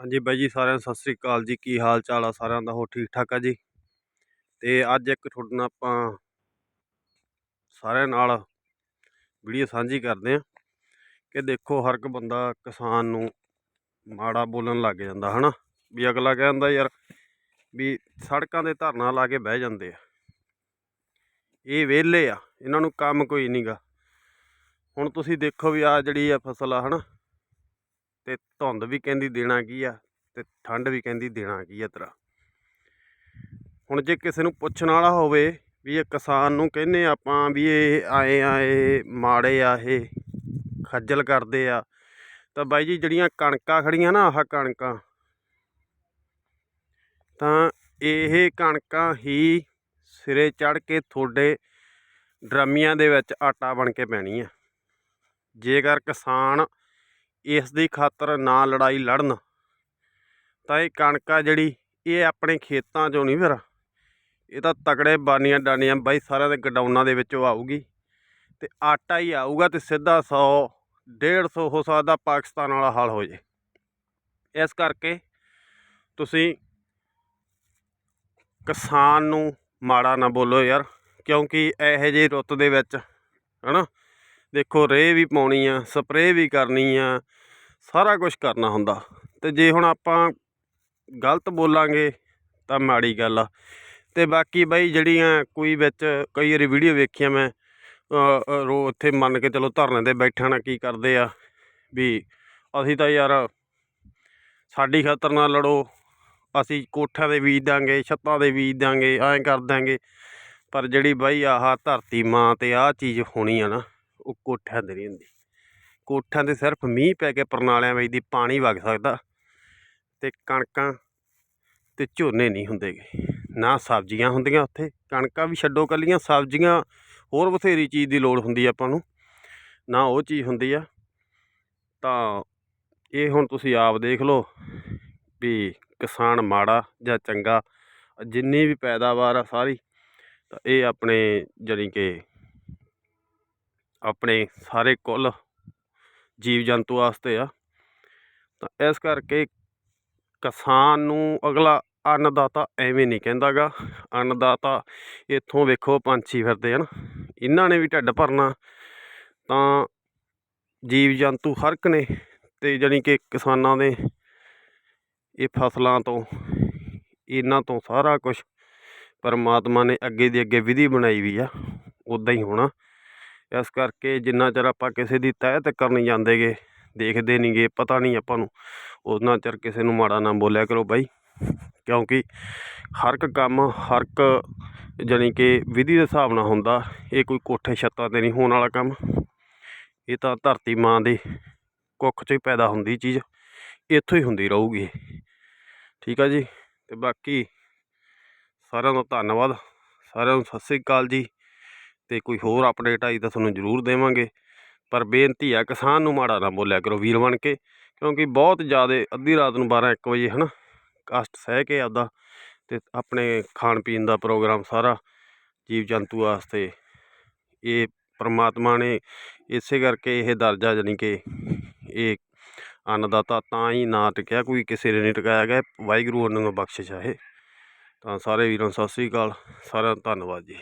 ਹਾਂਜੀ ਬਾਈ ਜੀ, ਸਾਰਿਆਂ ਨੂੰ ਸਤਿ ਸ੍ਰੀ ਅਕਾਲ ਜੀ। ਕੀ ਹਾਲ ਚਾਲ ਆ ਸਾਰਿਆਂ ਦਾ? ਹੋ ਠੀਕ ਠਾਕ ਆ ਜੀ? ਤੇ ਅੱਜ ਇੱਕ ਤੁਹਾਡੇ ਨਾਲ ਆਪਾਂ ਸਾਰਿਆਂ ਨਾਲ ਵੀਡੀਓ ਸਾਂਝੀ ਕਰਦੇ ਆ ਕਿ ਦੇਖੋ ਹਰ ਇੱਕ ਬੰਦਾ ਕਿਸਾਨ ਨੂੰ ਮਾੜਾ ਬੋਲਣ ਲੱਗ ਜਾਂਦਾ, ਹਨਾ? ਵੀ ਅਗਲਾ ਕਹਿੰਦਾ ਯਾਰ ਵੀ ਸੜਕਾਂ ਦੇ ਧਰਨਾ ਲਾ ਕੇ ਬਹਿ ਜਾਂਦੇ ਆ। ਇਹ ਵਿਹਲੇ ਆ, ਇਹਨਾਂ ਨੂੰ ਕੰਮ ਕੋਈ ਨਹੀਂਗਾ ਹੁਣ ਤੁਸੀਂ ਦੇਖੋ ਵੀ ਆ ਜਿਹੜੀ ਆ ਫਸਲ ਆ, ਹਨਾ? ਤੇ ਧੁੰਦ ਵੀ ਕਹਿੰਦੀ ਦੇਣਾ ਕੀ ਆ ਤੇ ਠੰਡ ਵੀ ਕਹਿੰਦੀ ਦੇਣਾ ਕੀ ਆ ਤੇਰਾ। ਹੁਣ ਜੇ ਕਿਸੇ ਨੂੰ ਪੁੱਛਣ ਵਾਲਾ ਹੋਵੇ ਵੀ ਇਹ ਕਿਸਾਨ ਨੂੰ ਕਹਿੰਨੇ ਆਪਾਂ ਵੀ ਇਹ ਆਏ ਆਏ ਮਾੜੇ ਆ, ਇਹ ਖੱਜਲ ਕਰਦੇ ਆ, ਤਾਂ ਬਾਈ ਜੀ ਜਿਹੜੀਆਂ ਕਣਕਾਂ ਖੜੀਆਂ ਨਾ ਆਹ ਕਣਕਾਂ, ਤਾਂ ਇਹ ਕਣਕਾਂ ਹੀ ਸਿਰੇ ਚੜ ਕੇ ਤੁਹਾਡੇ ਡਰਮੀਆਂ ਦੇ ਵਿੱਚ ਆਟਾ ਬਣ ਕੇ ਪੈਣੀ ਆ ਜੇਕਰ ਕਿਸਾਨ ਇਸ ਦੀ ਖਾਤਰ ਨਾ ਲੜਾਈ ਲੜਨ। ਤਾਂ ਇਹ ਕਣਕ ਆ ਜਿਹੜੀ, ਇਹ ਆਪਣੇ ਖੇਤਾਂ 'ਚੋਂ ਨਹੀਂ ਫਿਰ। ਇਹ ਤਾਂ ਤਕੜੇ ਬਾਨੀਆਂ ਡਾਨੀਆਂ ਬਾਈ ਸਾਰਿਆਂ ਦੇ ਗਡਾਊਨਾਂ ਦੇ ਵਿੱਚੋਂ ਆਊਗੀ। ਤੇ ਆਟਾ ਹੀ ਆਊਗਾ ਤੇ ਸਿੱਧਾ 100 150 ਹੋ ਸਕਦਾ ਪਾਕਿਸਤਾਨ ਵਾਲਾ ਹਾਲ ਹੋ ਜੇ। ਇਸ ਕਰਕੇ ਤੁਸੀਂ ਕਿਸਾਨ ਨੂੰ ਮਾੜਾ ਨਾ ਬੋਲੋ ਯਾਰ, ਕਿਉਂਕਿ ਇਹੋ ਜਿਹੀ ਰੁੱਤ ਦੇ ਵਿੱਚ, ਹਨਾ? ਦੇਖੋ, ਰੇਹ ਵੀ ਪਾਉਣੀ ਆ, ਸਪਰੇਅ ਵੀ ਕਰਨੀ ਆ, ਸਾਰਾ ਕੁਝ ਕਰਨਾ ਹੁੰਦਾ। ਤੇ ਜੇ ਹੁਣ ਆਪਾਂ ਗਲਤ ਬੋਲਾਂਗੇ, ਤਾਂ ਮਾੜੀ ਗੱਲ ਆ। ਤੇ ਬਾਕੀ ਬਾਈ ਜਿਹੜੀਆਂ ਕੋਈ ਵਿੱਚ ਕਈ ਵਾਰੀ ਵੀਡੀਓ ਵੇਖੀਆਂ ਮੈਂ ਰੋ ਉੱਥੇ ਮੰਨ ਕੇ ਚਲੋ ਧਰਨੇ ਤੇ ਬੈਠਣਾ ਕੀ ਕਰਦੇ ਆ, ਵੀ ਅਸੀਂ ਤਾਂ ਯਾਰ ਸਾਡੀ ਖਾਤਰ ਨਾ ਲੜੋ, ਅਸੀਂ ਕੋਠਿਆਂ ਦੇ ਬੀਜ ਦਾਂਗੇ ਛੱਤਾਂ ਦੇ ਬੀਜ ਦਾਂਗੇ ਐਂ ਕਰ ਦਾਂਗੇ ਪਰ ਜਿਹੜੀ ਬਾਈ ਆਹ ਧਰਤੀ ਮਾਂ ਤੇ ਆਹ ਚੀਜ਼ ਹੋਣੀ ਆ ਨਾ ਉਹ ਕੋਠਿਆਂ ਤੇ ਨਹੀਂ ਹੁੰਦੀ। ਕੋਠਿਆਂ ਤੇ ਸਿਰਫ ਮੀਂਹ ਪੈ ਕੇ ਪਰਨਾਲਿਆਂ ਵਿੱਚ ਦੀ ਪਾਣੀ ਵਗ ਸਕਦਾ ਤੇ ਕਣਕਾਂ ਤੇ ਝੋਨੇ ਨਹੀਂ ਹੁੰਦੇਗੇ। ਨਾ ਸਬਜ਼ੀਆਂ ਹੁੰਦੀਆਂ ਉੱਥੇ, ਕਣਕਾਂ ਵੀ ਛੱਡੋ ਕੱਲੀਆਂ ਸਬਜ਼ੀਆਂ ਹੋਰ ਬਥੇਰੀ ਚੀਜ਼ ਦੀ ਲੋੜ ਹੁੰਦੀ ਆਪਾਂ ਨੂੰ। ਨਾ ਉਹ ਚੀਜ਼ ਹੁੰਦੀ ਆ, ਤਾਂ ਇਹ ਹੁਣ ਤੁਸੀਂ ਆਪ ਦੇਖ ਲਓ ਵੀ ਕਿਸਾਨ ਮਾੜਾ ਜਾਂ ਚੰਗਾ, ਜਿੰਨੀ ਵੀ ਪੈਦਾਵਾਰ ਆ ਸਾਰੀ, ਤਾਂ ਇਹ ਆਪਣੇ ਜਾਣੀ ਕਿ ਆਪਣੇ ਸਾਰੇ ਕੁੱਲ ਜੀਵ ਜੰਤੂ ਵਾਸਤੇ ਆ। ਤਾਂ ਇਸ ਕਰਕੇ ਕਿਸਾਨ ਨੂੰ ਅਗਲਾ ਅੰਨਦਾਤਾ ਐਵੇਂ ਨਹੀਂ ਕਹਿੰਦਾਗਾ। ਅੰਨਦਾਤਾ ਇੱਥੋਂ ਵੇਖੋ ਪੰਛੀ ਫਿਰਦੇ ਹਨ। ਇਹਨਾਂ ਨੇ ਵੀ ਢਿੱਡ ਭਰਨਾ। ਤਾਂ ਜੀਵ ਜੰਤੂ ਹਰ ਇੱਕ ਨੇ ਤੇ ਜਾਨੀ ਕਿ ਕਿਸਾਨਾਂ ਦੇ ਇਹ ਫਸਲਾਂ ਤੋਂ, ਇਹਨਾਂ ਤੋਂ ਸਾਰਾ ਕੁਝ ਪਰਮਾਤਮਾ ਨੇ ਅੱਗੇ ਦੀ ਅੱਗੇ ਵਿਧੀ ਬਣਾਈ ਵੀ ਆ। ਉਦਾਂ ਹੀ ਹੋਣਾ। ਇਸ ਕਰਕੇ ਜਿੰਨਾ ਚਿਰ ਆਪਾਂ ਕਿਸੇ ਦੀ ਤਹਿ ਤੱਕ ਨਹੀਂ ਜਾਂਦੇਗੇ, ਦੇਖਦੇ ਨਹੀਂਗੇ, ਪਤਾ ਨਹੀਂ ਆਪਾਂ ਨੂੰ। ਉਹਨਾਂ ਚਿਰ ਕਿਸੇ ਨੂੰ ਮਾੜਾ ਨਾ ਬੋਲਿਆ ਕਰੋ ਬਾਈ। ਕਿਉਂਕਿ ਹਰ ਇੱਕ ਕੰਮ, ਹਰ ਇੱਕ ਜਾਨੀ ਕਿ ਵਿਧੀ ਦੇ ਹਿਸਾਬ ਨਾਲ ਹੁੰਦਾ, ਇਹ ਕੋਈ ਕੋਠੇ ਛੱਤਾਂ ਤੇ ਨਹੀਂ ਹੋਣ ਵਾਲਾ ਕੰਮ। ਇਹ ਤਾਂ ਧਰਤੀ ਮਾਂ ਦੇ ਕੁੱਖ 'ਚ ਹੀ ਪੈਦਾ ਹੁੰਦੀ ਚੀਜ਼, ਇੱਥੋਂ ਹੀ ਹੁੰਦੀ ਰਹੂਗੀ ਠੀਕ ਆ ਜੀ? ਤੇ ਬਾਕੀ ਸਾਰਿਆਂ ਦਾ ਧੰਨਵਾਦ। ਸਾਰਿਆਂ ਨੂੰ ਸਤਿ ਸ੍ਰੀ ਅਕਾਲ ਜੀ। ਤੇ ਕੋਈ ਹੋਰ ਅਪਡੇਟ ਆਈ ਤਾਂ ਤੁਹਾਨੂੰ ਜ਼ਰੂਰ ਦੇਵਾਂਗੇ। ਪਰ ਬੇਨਤੀ ਆ, ਕਿਸਾਨ ਨੂੰ ਮਾੜਾ ਨਾ ਬੋਲਿਆ ਕਰੋ ਵੀਰ ਬਣ ਕੇ, ਕਿਉਂਕਿ ਬਹੁਤ ਜ਼ਿਆਦਾ ਅੱਧੀ ਰਾਤ ਨੂੰ 12 1 ਵਜੇ ਹਨਾ ਕਸ਼ਟ ਸਹਿ ਕੇ ਆਪਦਾ ਤੇ ਆਪਣੇ ਖਾਣ ਪੀਣ ਦਾ ਪ੍ਰੋਗਰਾਮ ਸਾਰਾ ਜੀਵ ਜੰਤੂ ਵਾਸਤੇ, ਇਹ ਪਰਮਾਤਮਾ ਨੇ ਇਸੇ ਕਰਕੇ ਇਹ ਦਰਜਾ ਜਾਨੀ ਕਿ ਇਹ ਅੰਨਦਾਤਾ ਤਾਂ ਹੀ ਨਾ ਟਿਕਿਆ, ਕੋਈ ਕਿਸੇ ਨੇ ਨਹੀਂ ਟਿਕਾਇਆ ਗਿਆ, ਵਾਹਿਗੁਰੂ ਉਹਨਾਂ ਨੂੰ ਬਖਸ਼ਿਸ਼ ਹੈ ਤਾਂ ਸਾਰੇ ਵੀਰਾਂ ਸਤਿ ਸ੍ਰੀ ਅਕਾਲ, ਸਾਰਿਆਂ ਦਾ ਧੰਨਵਾਦ ਜੀ।